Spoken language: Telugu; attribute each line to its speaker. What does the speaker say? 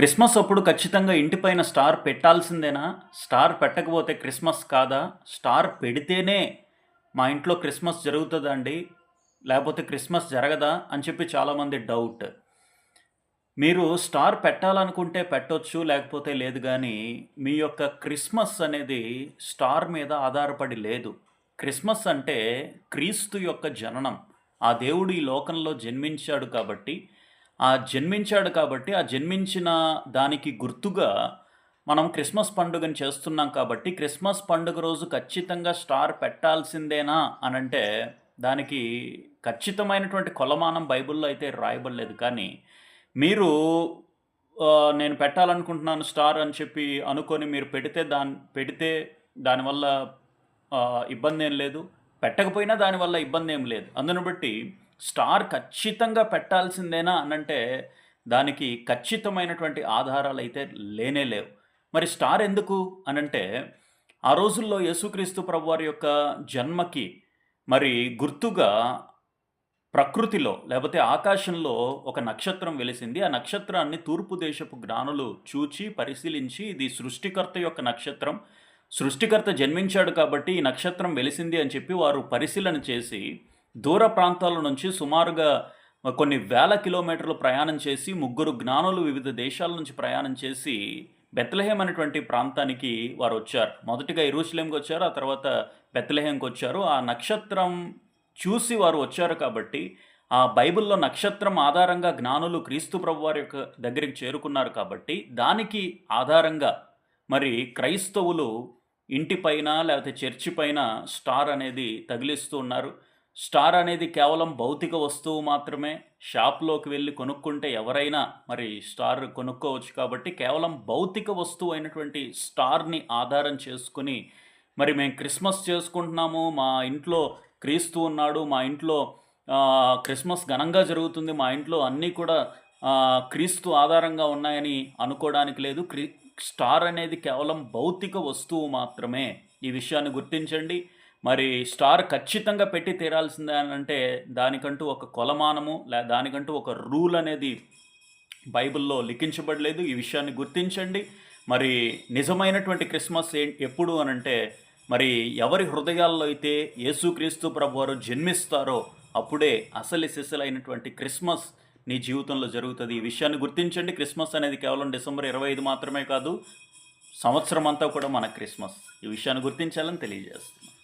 Speaker 1: క్రిస్మస్ అప్పుడు ఖచ్చితంగా ఇంటిపైన స్టార్ పెట్టాల్సిందేనా? స్టార్ పెట్టకపోతే క్రిస్మస్ కాదా? స్టార్ పెడితేనే మా ఇంట్లో క్రిస్మస్ జరుగుతుందా అండి లేకపోతే క్రిస్మస్ జరగదా? అని చెప్పి చాలామంది డౌట్. మీరు స్టార్ పెట్టాలనుకుంటే పెట్టొచ్చు లేకపోతే లేదు కానీ మీ యొక్క క్రిస్మస్ అనేది స్టార్ మీద ఆధారపడి లేదు. క్రిస్మస్ అంటే క్రీస్తు యొక్క జననం. ఆ దేవుడు ఈ లోకంలో జన్మించాడు కాబట్టి ఆ జన్మించాడు కాబట్టి ఆ జన్మించిన దానికి గుర్తుగా మనం క్రిస్మస్ పండుగను చేస్తున్నాం కాబట్టి క్రిస్మస్ పండుగ రోజు ఖచ్చితంగా స్టార్ పెట్టాల్సిందేనా అని అంటే దానికి ఖచ్చితమైనటువంటి కొలమానం బైబిల్లో అయితే రాయబడలేదు. కానీ మీరు నేను పెట్టాలనుకుంటున్నాను స్టార్ అని చెప్పి అనుకొని మీరు పెడితే దాని పెడితే దానివల్ల ఇబ్బంది ఏం లేదు. పెట్టకపోయినా దానివల్ల ఇబ్బంది ఏం లేదు. అందును బట్టి స్టార్ ఖచ్చితంగా పెట్టాల్సిందేనా అనంటే దానికి ఖచ్చితమైనటువంటి ఆధారాలు అయితే లేనే లేవు. మరి స్టార్ ఎందుకు అనంటే ఆ రోజుల్లో యేసుక్రీస్తు ప్రభువారి యొక్క జన్మకి మరి గుర్తుగా ప్రకృతిలో లేకపోతే ఆకాశంలో ఒక నక్షత్రం వెలిసింది. ఆ నక్షత్రాన్ని తూర్పు దేశపు జ్ఞానులు చూచి పరిశీలించి ఇది సృష్టికర్త యొక్క నక్షత్రం. సృష్టికర్త జన్మించాడు కాబట్టి ఈ నక్షత్రం వెలిసింది అని చెప్పి వారు పరిశీలన చేసి దూర ప్రాంతాల నుంచి సుమారుగా కొన్ని వేల కిలోమీటర్లు ప్రయాణం చేసి ముగ్గురు జ్ఞానులు వివిధ దేశాల నుంచి ప్రయాణం చేసి బెత్లహేం అనేటువంటి ప్రాంతానికి వారు వచ్చారు. మొదటిగా ఇరుషులేంకి వచ్చారు ఆ తర్వాత బెత్లహేంకి వచ్చారు. ఆ నక్షత్రం చూసి వారు వచ్చారు కాబట్టి ఆ బైబిల్లో నక్షత్రం ఆధారంగా జ్ఞానులు క్రీస్తు ప్రభు వారి యొక్క దగ్గరికి చేరుకున్నారు కాబట్టి దానికి ఆధారంగా మరి క్రైస్తవులు ఇంటిపైన లేకపోతే చర్చి పైన స్టార్ అనేది తగిలిస్తూ ఉన్నారు. స్టార్ అనేది కేవలం భౌతిక వస్తువు మాత్రమే. షాప్లోకి వెళ్ళి కొనుక్కుంటే ఎవరైనా మరి స్టార్ కొనుక్కోవచ్చు కాబట్టి కేవలం భౌతిక వస్తువు అయినటువంటి స్టార్ని ఆధారం చేసుకుని మరి మేము క్రిస్మస్ చేసుకుంటున్నాము. మా ఇంట్లో క్రీస్తు ఉన్నాడు. మా ఇంట్లో క్రిస్మస్ ఘనంగా జరుగుతుంది. మా ఇంట్లో అన్నీ కూడా క్రీస్తు ఆధారంగా ఉన్నాయని అనుకోవడానికి లేదు. క్రీ స్టార్ అనేది కేవలం భౌతిక వస్తువు మాత్రమే. ఈ విషయాన్ని గుర్తించండి. మరి స్టార్ ఖచ్చితంగా పెట్టి తీరాల్సిందే అని అంటే దానికంటూ ఒక కొలమానము లే దానికంటూ ఒక రూల్ అనేది బైబిల్లో లిఖించబడలేదు. ఈ విషయాన్ని గుర్తించండి. మరి నిజమైనటువంటి క్రిస్మస్ ఏ ఎప్పుడు అనంటే మరి ఎవరి హృదయాల్లో అయితే యేసుక్రీస్తు ప్రభువారు జన్మిస్తారో అప్పుడే అసలు సిసలైనటువంటి క్రిస్మస్ నీ జీవితంలో జరుగుతుంది. ఈ విషయాన్ని గుర్తించండి. క్రిస్మస్ అనేది కేవలం డిసెంబర్ ఇరవై ఐదు మాత్రమే కాదు సంవత్సరం అంతా కూడా మన క్రిస్మస్. ఈ విషయాన్ని గుర్తించాలని తెలియజేస్తున్నాను